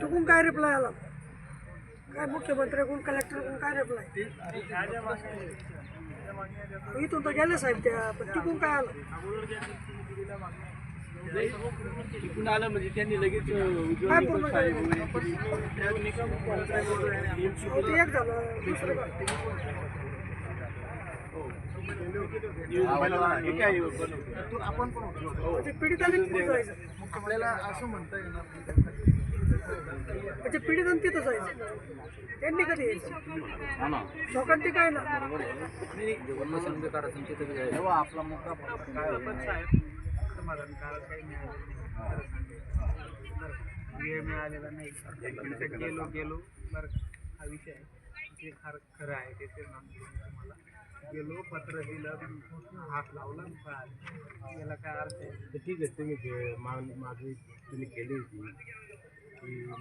चुकून काय रिप्लाय आला? काय मुख्यमंत्र्याकडून कलेक्टरकडून काय रिप्लाय इथून तर गेले साहेब त्या पण चुकून काय आलं? तिकडून आलं म्हणजे त्यांनी लगेच? हे? आपण पण म्हणजे जायचं. आपल्याला असं म्हणता येणार म्हणजे पीडितांनी तिथं जायचं. त्यांनी कधी यायचं? लोकांनी काय ना आपला मुद्दा आहे? वेळ मिळालेला नाही. गेलो गेलो. बरं का? हा विषय आहे. ते फार खरं आहे ते ते तुम्हाला. गेलो पत्र दिलं हात लावला याला काय अर्थ आहे? ठीक आहे तुम्ही जे मागणी मागणी तुम्ही केली होती.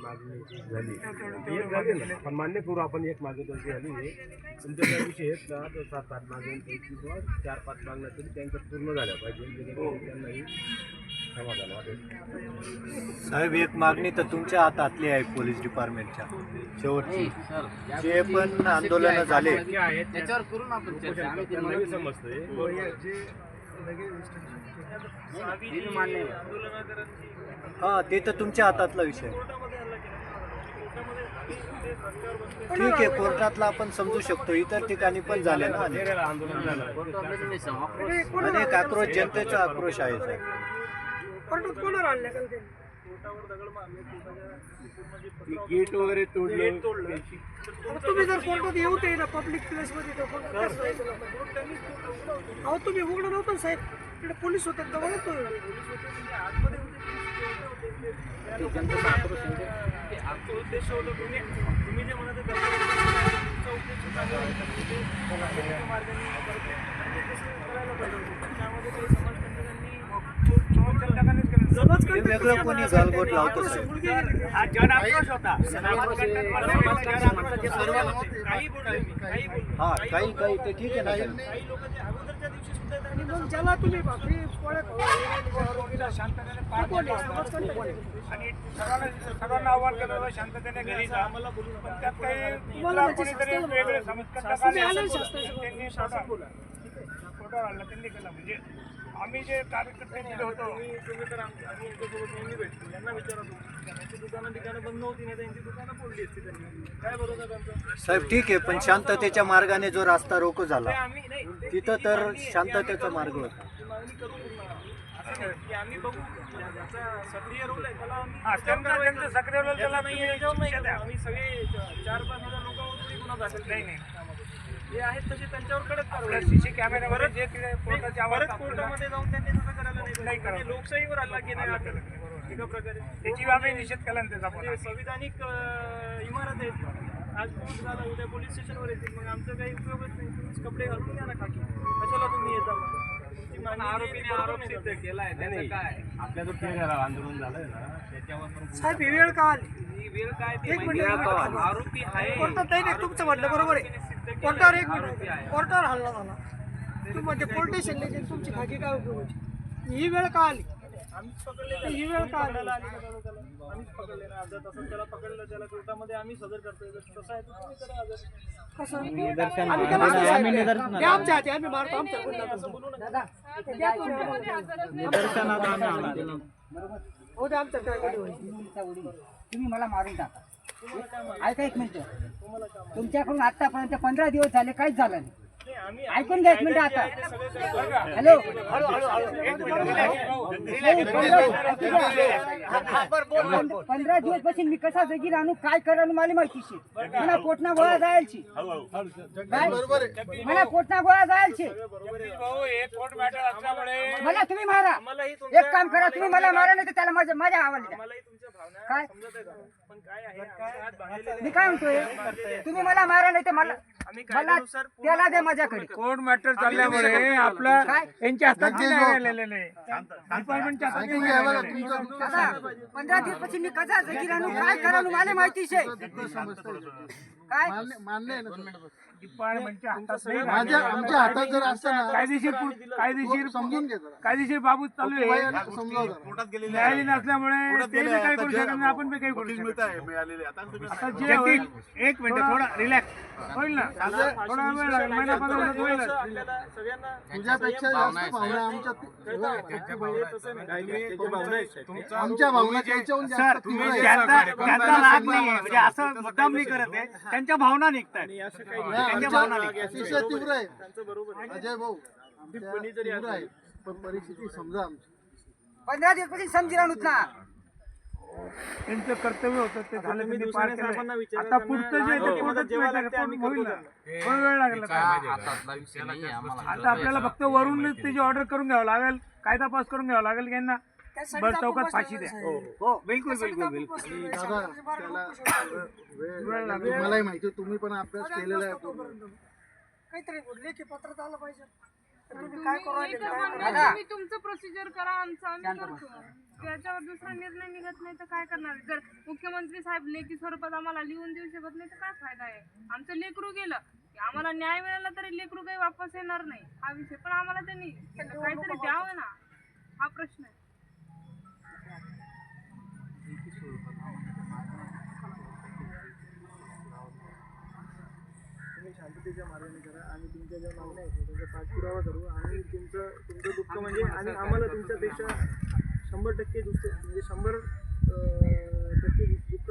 मागणी जी झाली ती एक झाली ना. पण मान्य करू आपण एक मागणी झाली तुमच्या विषय आहेत ना तर सात आठ मागण्यांपैकी किंवा चार पाच मागण्या तरी त्यांच्या पूर्ण झाल्या पाहिजे. जेणेकरून त्यांनाही समाधान वाटेल. साहेब एक मागणी तर तुमच्या हातातली आहे पोलीस डिपार्टमेंटच्या. शेवटची. जे पण आंदोलन झाले. त्याच्यावर करू ना आपण चर्चा. आम्ही ते त्यांनाही समजतंय. हा ते तर तुमच्या हातातला विषय. आहे. ठीक आहे कोर्टातला आपण समजू शकतो. इतर ठिकाणी पण झाले ना अनेक. आक्रोश जनतेचा आक्रोश आहे. कोर्टात कोणाला आणल्या काल त्यांनी गेट वगैरे तोडले. तुम्ही जर कोर्टात येऊ ते ना पब्लिक प्लेस मध्ये तर कोर्टात कसं जायचं लोकांनी? अहो तुम्ही उघडं नव्हतं ना साहेब. तिकडे पोलीस होते बघा ते आमचा उद्देश होता तुम्ही तुम्ही जे म्हणत तुमचा उद्देश मार्गाने. त्यामध्ये काही समाजकंटकांनी समाजकंटकांनीच केलं. हे वेगळं कोणी गालबोट लावतो हा जन आक्रोश होता. समाजकंटक जन आक्रोश सर्व काही काही हा ते ठीक आहे ना ज्याला तुम्ही भाकरी पोळ्या आरोपीला शांततेने पार. आणि सर्वांना सर्वांना आव्हान केलं शांततेने घरी जा. पण त्यात काही तुम्हाला म्हणजे कोणीतरी वेगळे शास्त्राला बोला. त्यांनी फोटो आणला त्यांनी केला. म्हणजे आम्ही जे कार्यकर्ते दिले होतो. तुम्ही तर आमच्या आम्ही यांच्यासोबत नेहमी भेटतो. यांना विचारत होतो त्यांची दुकानं ठिकाणं बंद होती नाही त्यांची दुकानं फोडली असती त्यांनी. काय बरोबर त्यांचं साहेब ठीक आहे पण शांततेच्या मार्गाने जो रास्ता रोको झाला ते आम्ही नाही ते- तिथं तर शांततेचा मार्ग. होता. ती मागणी करू पूर्ण. असं नाही की आम्ही बघू. ज्याचा सक्रिय रोल आहे त्याला आम्ही त्याच्यावर कारवाई सक्रिय रोल त्याला नाही आहे, त्याच्यावर नाही करू. आम्ही सगळे चार पाच हजार लोकांवर गुन्हा दाखल नाही नाही. जे आहेत तसे त्यांच्यावर कडक कारवाई सीसी कॅमेऱ्यावर जे तिथे कोर्टाची आवाज कोर्टामध्ये जाऊन त्यांनी तसं करायला नाही करायला लोकशाहीवर आला की नाही अटक एका प्रकारे त्याची आम्ही निषेध केला ना त्याचा म्हणजे संविधानिक इमारत आहेत. आज पोलीस झाला? उद्या पोलीस स्टेशनवर येतील. मग आमचा काही उपयोगच नाही. तुम्हीच कपडे घालून या ना खाकी. कशाला तुम्ही येता? आरोपीने आरोप सिद्ध केलाय. नाही काय? आपल्या जो आंदोलन झालंय ना त्याच्यावर साहेब ही वेळ का आली? ही वेळ काय ते आहे. आरोपी आहे. कोर्टात नाही नाही तुमचं म्हणणं बरोबर आहे. कोर्टावर एक मिनिट कोर्टावर हल्ला झाला. तुम्ही म्हणजे पोलीस स्टेशनला तुमची खाकी काय उपयोगाची? ही वेळ का आली? ही वेळ का आम्ही. हो मला मारून टाका. ऐका एक मिनिट. तुमच्याकडून आतापर्यंत पंधरा दिवस झाले काहीच झालं नाही. ऐकून घ्या एक मिनिट आता. हॅलो. पंधरा- दिवसपासून मी कसा जगी राहू काय करा मला माहितीशी. मला कोटना गोळा जायची काय? मला कोटना गोळा जायची मला तुम्ही मारा. एक काम करा तुम्ही मला मारा नाही तर त्याला माझ्या माझ्या आवाज काय? मी काय म्हणतोय? तुम्ही मला मारा नाही तर मला मला त्याला द्या माझ्याकडे. कोर्ट मॅटर चालल्यामुळे आपला यांच्या हातात नाही डिपार्टमेंटच्या आहे. दादा पंधरा दिवसपासून मी कसा जगी राहू काय करा मला माहितीच आहे. काय? मान्य आहे ना डिपार्टमेंटच्या हातात नाही. माझ्या आमच्या हातात जर असतं ना कायदेशीर पु- कायदेशीर समजून घे जरा. कायदेशीर बाबू चालू आहे. समजावं जरा. न्यायालय नसल्यामुळे ते बी काही करू शकत नाही. आपण बी काही करू शकत नाही. आता जे होईल एक मिनिट थोडा रिलॅक्स होईल ना? थोडा वेळ लागेल. महिना पंधरा दिवसात होईल तुझ्यापेक्षा जास्त भावना आमच्या आमच्या भावना त्याच्याहून जास्त तीव्र आहेत. त्यांचा त्यांचा राग नाही. म्हणजे असं मुद्दाम नाही करत आहे त्यांच्या भावना निघतात नाही, अतिशय तीव्र आहे. अजय भाऊ आमच्या तीव्र आहे पण परिस्थिती समजा आमची. पंधरा दिवसपासून समजी राहून ना त्यांचं कर्तव्य होतं ते झालं त्यांनी पार केलं आता पुढचं जे आहे ते कोर्टात होईल ना? थोडा वेळ लागेल आता. आपल्याला फक्त वरूनच त्याची ऑर्डर करून घ्यावं लागेल कायदा पास करून घ्यावा लागेल की यांना? त्यासाठी आपण चौकात बसलेलो फाशी द्या. आहे. हो बिलकुल त्यासाठी बिलकुल आपण बिलकुल. बसलेलो आहे. दादा शासनाचे बारा त्याला लोकं वेळ लागेल. तुम्हालाही माहिती आहे, तुम्ही पण अभ्यास केलेला आहे. पूर्ण. काहीतरी लेखी पत्रात आलं पाहिजे. तर तुम्ही काय करू राहिले? एकच काय म्हणणं करू आहे, तुम्ही तुमचं प्रोसिजर करा आमचं आम्ही करतो. त्याच्यावर दुसरा निर्णय निघत नाही तर काय करणार? जर मुख्यमंत्री साहेब लेखी स्वरूपात आम्हाला लिहून देऊ शकत नाही तर काय फायदा आहे? आमचं लेकरू गेलं. की आम्हाला न्याय मिळाला तरी लेकरू काही वापस येणार नाही. हा विषय. पण आम्हाला त्यांनी काहीतरी द्यावं ना. हा प्रश्न आहे. तुम्ही शांततेच्या मार्गाने करा आणि तुमच्या ज्या मागण्या आहेत त्यांचा पाठपुरावा करू आणि तुमचं तुमचं दुःख म्हणजे आणि आम्हाला तुमच्यापेक्षा शंभर टक्के दुसरे म्हणजे शंभर